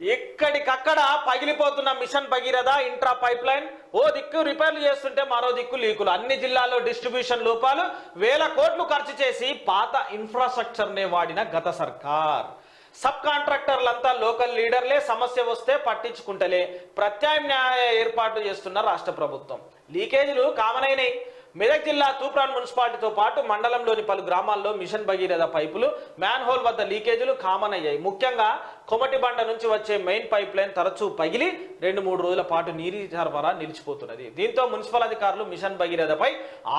ఎక్కడికక్కడ పగిలిపోతున్న mission Bhagiratha intra pipeline ఓ దిక్కు రిపేర్లు చేస్తుంటే మరో దిక్కు లీకులు. అన్ని జిల్లాల్లో డిస్ట్రిబ్యూషన్ లోపాలు వేల కోట్లు ఖర్చు చేసి పాత ఇన్ఫ్రాస్ట్రక్చర్నే వాడిన గత సర్కార్. సబ్ కాంట్రాక్టర్లంతా లోకల్ లీడర్లే సమస్య వస్తే పట్టించుకుంటలే. ప్రత్యామ్నాయ ఏర్పాట్లు చేస్తున్న రాష్ట్ర ప్రభుత్వం. లీకేజీలు కామనైనాయి. మెదక్ జిల్లా తూప్రాన్ మున్సిపాలిటీతో పాటు మండలంలోని పలు గ్రామాల్లో మిషన్ భగీరథ పైపులు మ్యాన్ హోల్ వద్ద లీకేజీలు కామన్ అయ్యాయి ముఖ్యంగా కొమటి బండ నుంచి వచ్చే మెయిన్ పైప్ లైన్ తరచూ పగిలి రెండు మూడు రోజుల పాటు నీరు సరఫరా నిలిచిపోతున్నది. దీంతో మున్సిపల్ అధికారులు మిషన్ భగీరథపై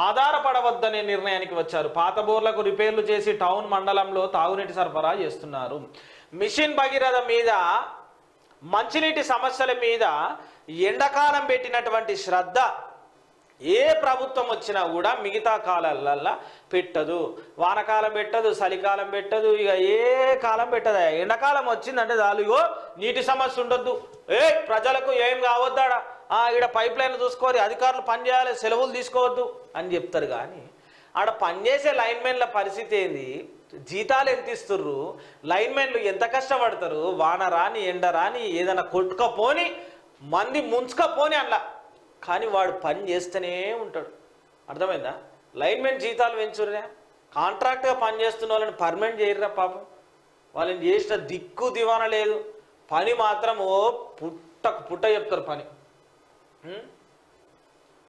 ఆధారపడవద్దనే నిర్ణయానికి వచ్చారు. పాత బోర్లకు రిపేర్లు చేసి టౌన్ మండలంలో తాగునీటి సరఫరా చేస్తున్నారు. మిషన్ భగీరథ మీద మంచినీటి సమస్యల మీద ఎండాకాలం పెట్టినటువంటి శ్రద్ధ ఏ ప్రభుత్వం వచ్చినా కూడా మిగతా కాలాలల్లా పెట్టదు. వానకాలం పెట్టదు చలికాలం పెట్టదు ఇక ఏ కాలం పెట్టదు ఎండాకాలం వచ్చిందంటే చాలు ఇగో నీటి సమస్య ఉండొద్దు. ఏ ప్రజలకు ఏం కావద్దాడా? ఇక్కడ పైప్ లైన్లు చూసుకోవాలి అధికారులు పనిచేయాలి సెలవులు తీసుకోవద్దు అని చెప్తారు కానీ ఆడ పనిచేసే లైన్మెన్ల పరిస్థితి ఏంది? జీతాలు ఎంత ఇస్తుర్రు? లైన్మెన్లు ఎంత కష్టపడతారు? వాన రాని ఎండ రాని ఏదైనా కొట్టుకపోని మంది ముంచుకపోని అట్లా. కానీ వాడు పని చేస్తూనే ఉంటాడు. అర్థమైందా? లైన్మెన్ జీతాలు పెంచుర్రా. కాంట్రాక్ట్గా పని చేస్తున్న వాళ్ళని పర్మనెంట్ చేయర్రా పాపం. వాళ్ళని చేసిన దిక్కు దివాన లేదు. పని మాత్రం ఓ పుట్టకు పుట్ట చెప్తారు పని.